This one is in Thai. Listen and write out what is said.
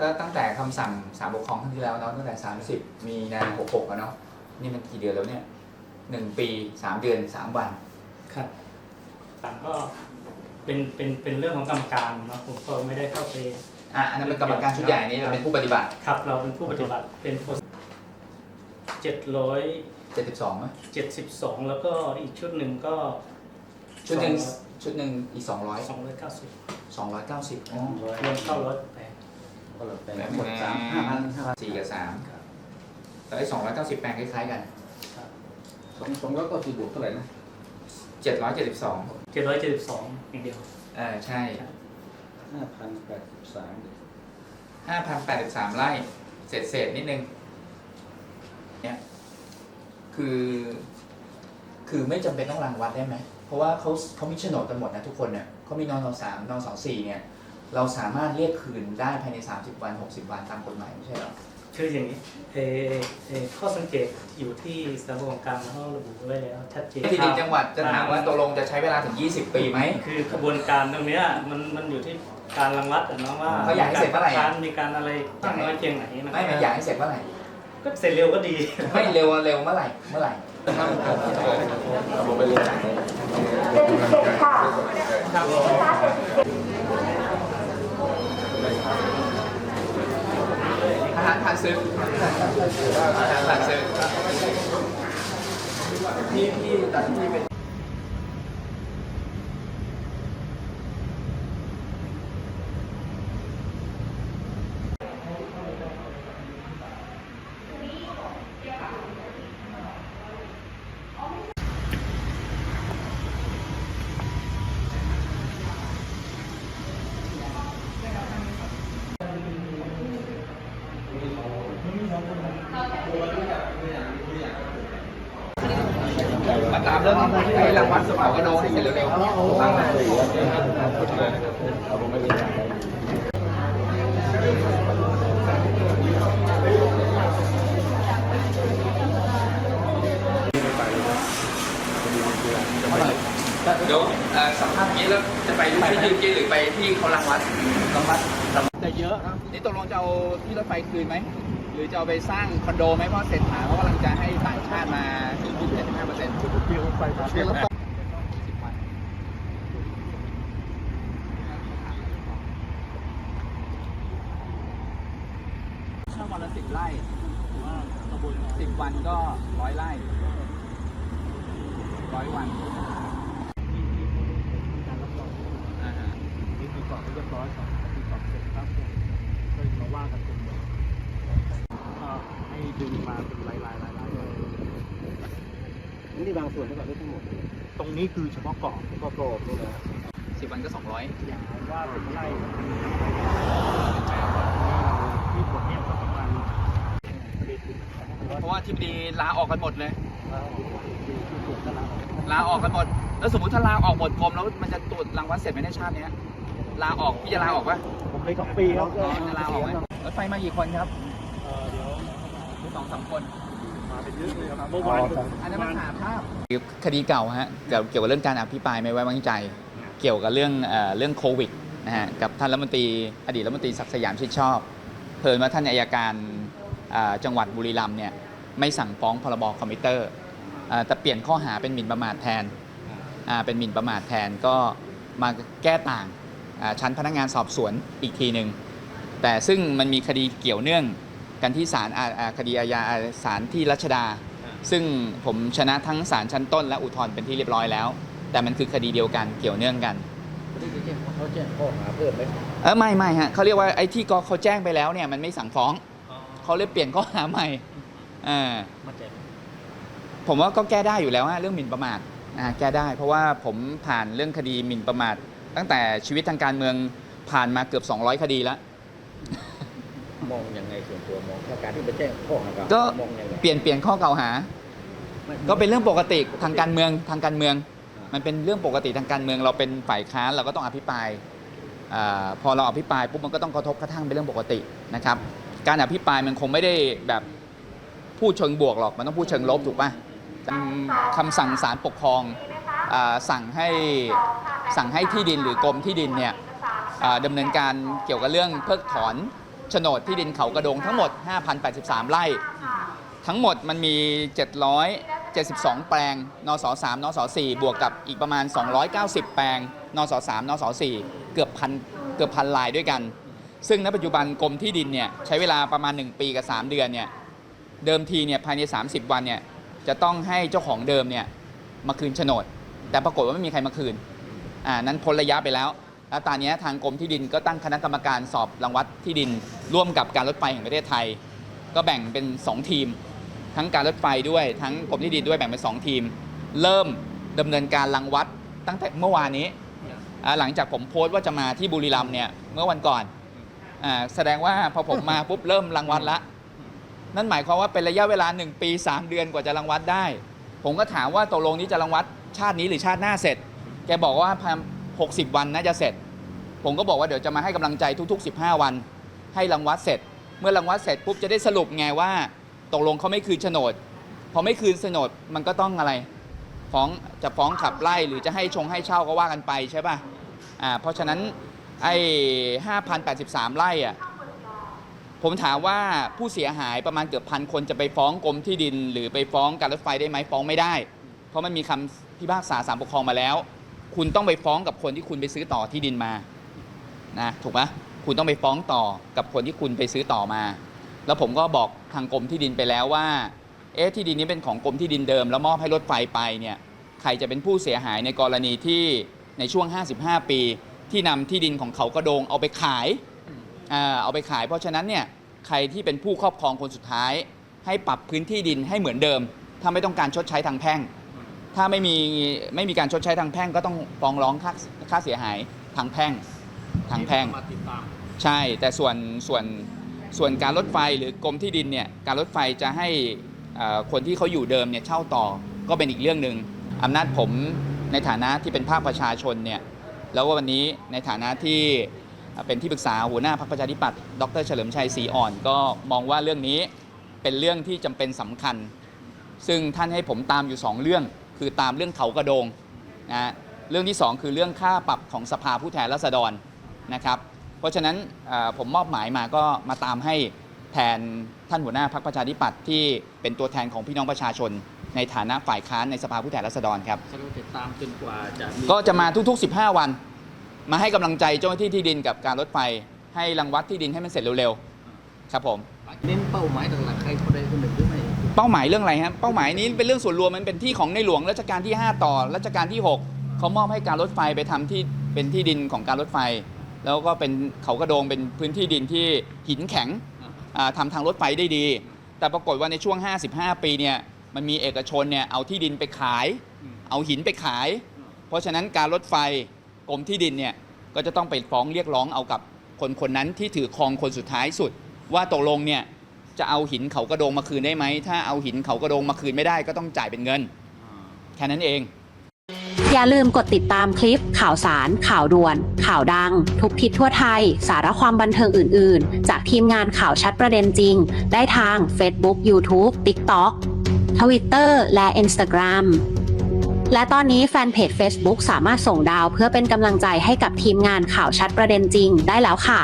ก็ตั้งแต่คำสั่งศาลปกครองครั้งที่แล้วเนาะตั้งแต่ 30 มีนา66อะเนาะนี่มันกี่เดือนแล้วเนี่ยหนึ่งปี3เดือน3วันครับต่างก็เป็นเป็นเป็นเรื่องของกรรมการเนาะผมก็ไม่ได้เข้าไป อะอันนั้นเป็นกรรมการชุดใหญ่นี่เราเป็นผู้ปฏิบัติครับ เราเป็นผู้ปฏิบัติเป็นเจ็ดร้อย72ไหมเจ็ดสิบสองแล้วก็อีกชุดหนึ่งก็ชุดหนึ่งชุดหนึ่งอีก200 สองร้อยเก้าสิบ290อ๋อ รวมเข้าร้อยแปด ก็เลยเป็นหมดสามห้าพันห้าพันสี่กับสามแล้วไอ้290แปลงคล้ายๆกันสองสองร้อยก็สี่บวกเท่าไหร่นะ772เจ็ดร้อยเจ็ดสิบสองอย่างเดียวเออใช่ห้าพันแปดสิบสาม5,083ไร่เศษเศษๆนิดนึงเนี่ยคือ คือไม่จำเป็นต้องรังวัดได้ไหม เพราะว่าเขาเขามีโฉนดกันหมดนะทุกคนเนี่ยเขามีนอนสามนอนสองสี่เนี่ย เราสามารถเรียกคืนได้ภายใน 30 วัน 60 วันตามกฎหมายไม่ใช่เหรอคืออย่างนี้เออเออข้อสังเกตอยู่ที่สำนักงานกลางเขาระบุไว้แล้วชัดเจนที่ดินจังหวัดจะถามว่าตกลงจะใช้เวลาถึง 20 ปีไหมคือขบวนการตรงเนี้ยมันมันอยู่ที่การรังวัดอะเนาะว่าเขาอยากให้เสร็จเมื่อไหร่อะการมีการอะไรมากน้อยเพียงไหนนะไม่ไม่อยากให้เสร็จเมื่อไหร่ก็เสร็จเร็วก็ดี ไม่เร็วอะเร็วเมื่อไหร่เมื่อไหร่ ทหารผ่านศึกทหารผ่านศึกที่ที่ตัดที่เป็น รื่องไอ้รางวัลสมองกระโดงให้เสร็จเร็วๆฟังนะเดี๋ยวเอ่อสัมภาษณ์อย่างนี้แล้วจะไปที่ยืนกินหรือไปที่เขารังวัดรังวัดแต่เยอะนี่ตกลงจะเอาที่รถไฟคืนไหม รือจะเอาไปสร้างคอนโดไหมเพราะเศรษฐาเขากำลังจะให้ต่างชาติมาถึง25เปอร์เซ็นต์เดียวไปมาเดียวถ้าวันละสิบไร่ถือว่าตำบลสิบวันก็ร้อยไร่ร้อยวันอ่าฮะนี่คือก่อนเรียบร้อยก่อนคือก่อนเสร็จครับก็มาว่ากันตรงนี้ให้ดึงมา เป็นลายลายลายลายนี่บางส่วนเท่ากับทั้งหมด ตรงนี้คือเฉพาะเกาะเกาะเกาะนี่นะสิบวันก็สองร้อยอย่างว่าเป็นไร่ที่ผลเนี่ยก็ประมาณเพราะว่าที่ดีลาออกกันหมดเลยคือส่วนตลาดลาออกกันหมด แล้วสมมติถ้าลาออกหมดกรมแล้วมันจะตรวจรางวัลเสร็จไหมในชาติเนี้ยลาออกพี่จะลาออกปะผมเคยสองปีครับอ๋อจะลาออกไหมรถไฟมากี่คนครับเดี๋ยว สองสามคนมาเป็นเยอะเลยครับเมื่อวานอันนั้นมันหาภาพคดีเก่าฮะเกี่ยวเกี่ยวกับเรื่องการอภิปรายไม่ไว้วางใจ เกี่ยวกับเรื่องเอ่อเรื่องโควิดนะฮะกับท่านรัฐมนตรีอดีตรัฐมนตรีศักดิ์สยามชิดชอบ เพิ่นว่าท่านอายการอ่าจังหวัดบุรีรัมย์เนี่ยไม่สั่งฟ้องพรบคอมพิวเตอร์อ่าแต่เปลี่ยนข้อหาเป็นหมิ่นประมาทแทนอ่าเป็นหมิ่นประมาทแทนก็มาแก้ต่างอ่าชั้นพนักงานสอบสวนอีกทีหนึ่งแต่ซึ่งมันมีคดีเกี่ยวเนื่อง กันที่ศาลอ่าอ่าคดีอาญาอ่าศาลที่รัชดา ซึ่งผมชนะทั้งศาลชั้นต้นและอุทธรณ์เป็นที่เรียบร้อยแล้ว แต่มันคือคดีเดียวกันเกี่ยวเนื่องกัน เขาแจ้งข้อหาเพิ่มไหมเออไม่ไม่ฮะเขาเรียกว่าไอ้ที่กเขาแจ้งไปแล้วเนี่ยมันไม่สั่งฟ้องเขาเลยเปลี่ยนข้อหาใหม่เออมาแจ้งผมว่าก็แก้ได้อยู่แล้วฮะเรื่องหมิ่นประมาทอ่าแก้ได้ เพราะว่าผมผ่านเรื่องคดีหมิ่นประมาทตั้งแต่ชีวิตทางการเมืองผ่านมาเกือบ 200 คดีแล้ว มองยังไงส่วนตัวมองถ้าการที่ไปแจ้งข้อหาก็มองยังไงเปลี่ยนเปลี่ยนข้อกล่าวหาก็เป็นเรื่องปกติทางการเมืองทางการเมือง มันเป็นเรื่องปกติทางการเมือง เราเป็นฝ่ายค้านเราก็ต้องอภิปรายอาพอเราอภิปรายปุ๊บมันก็ต้องกระทบกระทั่งเป็นเรื่องปกตินะครับ การอภิปรายมันคงไม่ได้แบบพูดเชิงบวกหรอกมันต้องพูดเชิงลบถูกป่ะอืมคำสั่งศาลปกครองอาสั่งให้สั่งให้ที่ดินหรือกรมที่ดินเนี่ย อ่าดำเนินการเกี่ยวกับเรื่องเพิกถอน โฉนดที่ดินเขากระโดงทั้งหมด 5,083 ไร่ ทั้งหมดมันมี 772 แปลง นส3นส4บวกกับอีกประมาณ 290 แปลง นส3นส4เกือบพันเกือบพันลายด้วยกัน ซึ่งณปัจจุบันกรมที่ดินเนี่ยใช้เวลาประมาณ 1 ปีกับ 3 เดือนเนี่ย เดิมทีเนี่ยภายใน 30 วันเนี่ยจะต้องให้เจ้าของเดิมเนี่ยมาคืนโฉนด แต่ปรากฏว่าไม่มีใครมาคืน อ่านั้นพ้นระยะไปแล้ว แล้วตอนนี้ทางกรมที่ดินก็ตั้งคณะกรรมการสอบรังวัดที่ดิน ร่วมกับการรถไฟแห่งประเทศไทย ก็แบ่งเป็น 2 ทีม ทั้งการรถไฟด้วยทั้งกรมที่ดินด้วยแบ่งเป็น 2 ทีม เริ่มดำเนินการรังวัดตั้งแต่เมื่อวานนี้ หลังจากผมโพสต์ว่าจะมาที่บุรีรัมย์เนี่ยเมื่อวันก่อนอแสดงว่าพอผมมาปุ๊บเริ่มรังวัดละนั่นหมายความว่าเป็นระยะเวลา 1 ปี 3 เดือนกว่าจะรังวัดได้ ผมก็ถามว่าตกลงนี้จะรังวัดชาตินี้หรือชาติหน้าเสร็จ แกบอกว่าภาย 60 วันน่าจะเสร็จ ผมก็บอกว่าเดี๋ยวจะมาให้กำลังใจทุก ๆ 15 วัน ให้รังวัดเสร็จ เมื่อรังวัดเสร็จปุ๊บจะได้สรุปไงว่าตกลงเขาไม่คืนโฉนดพอไม่คืนโฉนดมันก็ต้องอะไรฟ้องจะฟ้องขับไล่หรือจะให้ชงให้เช่าก็ว่ากันไปใช่ป่ะอ่าเพราะฉะนั้นไอ้5,083ไร่อะผมถามว่าผู้เสียหายประมาณเกือบพันคนจะไปฟ้องกรมที่ดิน หรือไปฟ้องการรถไฟได้ไหมฟ้องไม่ได้ เพราะมันมีคำพิพากษาศาลปกครองมาแล้ว คุณต้องไปฟ้องกับคนที่คุณไปซื้อต่อที่ดินมานะถูกไหมคุณต้องไปฟ้องต่อกับคนที่คุณไปซื้อต่อมา แล้วผมก็บอกทางกรมที่ดินไปแล้วว่า เอ๊ะที่ดินนี้เป็นของกรมที่ดินเดิม แล้วมอบให้รถไฟไปเนี่ยใครจะเป็นผู้เสียหายในกรณีที่ในช่วง 55 ปี ที่นำที่ดินของเขากระโดงเอาไปขายอ่าเอาไปขาย เพราะฉะนั้นเนี่ยใครที่เป็นผู้ครอบครองคนสุดท้าย ให้ปรับพื้นที่ดินให้เหมือนเดิม ถ้าไม่ต้องการชดใช้ทางแพ่ง ถ้าไม่มีไม่มีการชดใช้ทางแพ่งก็ต้องฟ้องร้องค่าค่าเสียหายทางแพ่งทางแพ่ง มาติดตามใช่ แต่ส่วนส่วนส่วนการรถไฟหรือกรมที่ดินเนี่ยการรถไฟจะให้เอ่อคนที่เขาอยู่เดิมเนี่ยเช่าต่อก็เป็นอีกเรื่องหนึ่งอำนาจผมในฐานะที่เป็นภาคประชาชนเนี่ยแล้วก็วันนี้ในฐานะที่เป็นที่ปรึกษาหัวหน้าพรรคประชาธิปัตย์ดรเฉลิมชัยศรีอ่อน ก็มองว่าเรื่องนี้เป็นเรื่องที่จำเป็นสำคัญ ซึ่งท่านให้ผมตามอยู่2เรื่อง คือตามเรื่องเขากระโดงนะฮะเรื่องที่ 2 คือเรื่องค่าปรับของสภาผู้แทนราษฎรนะครับเพราะฉะนั้นเอ่อผมมอบหมายมาก็มาตามให้แทนท่านหัวหน้าพรรคประชาธิปัตย์ที่เป็นตัวแทนของพี่น้องประชาชน ในฐานะฝ่ายค้านในสภาผู้แทนราษฎรครับแสดงว่าติดตามจนกว่าจะมีก็จะมาทุก ๆ 15 วัน มาให้กำลังใจเจ้าหน้าที่ที่ดินกับการรถไฟ ให้รังวัดที่ดินให้มันเสร็จเร็วๆครับผมเน้นเป้าหมายหลักๆใครคนใดคนหนึ่งหรือไม่ เป้าหมายเรื่องอะไรครับเป้าหมายนี้เป็นเรื่องส่วนรวมมันเป็นที่ของในหลวงรัชกาลที่ 5 ต่อรัชกาลที่ 6เขามอบให้การรถไฟไปทำที่เป็นที่ดินของการรถไฟ แล้วก็เป็นเขากระโดงเป็นพื้นที่ดินที่หินแข็งทำาทางรถไฟได้ดี แต่ปรากฏว่าในช่วง 55 ปีเนี่ยมันมีเอกชนเนี่ยเอาที่ดินไปขาย เอาหินไปขาย เพราะฉะนั้นการรถไฟกรมที่ดินเนี่ยก็จะต้องไปฟ้องเรียกร้องเอากับคนคนนั้นที่ถือครองคนสุดท้ายสุด ว่าตกลงเนี่ย จะเอาหินเขากระโดงมาคืนได้ไหม ถ้าเอาหินเขากระโดงมาคืนไม่ได้ก็ต้องจ่ายเป็นเงิน แค่นั้นเอง อย่าลืมกดติดตามคลิป ข่าวสาร ข่าวด่วน ข่าวดัง ทุกทิศทั่วไทย สาระความบันเทิงอื่น ๆ จากทีมงานข่าวชัดประเด็นจริง ได้ทาง Facebook YouTube TikTok Twitter และ Instagram และตอนนี้แฟนเพจ Facebook สามารถส่งดาวเพื่อเป็นกำลังใจให้กับทีมงานข่าวชัดประเด็นจริงได้แล้วค่ะ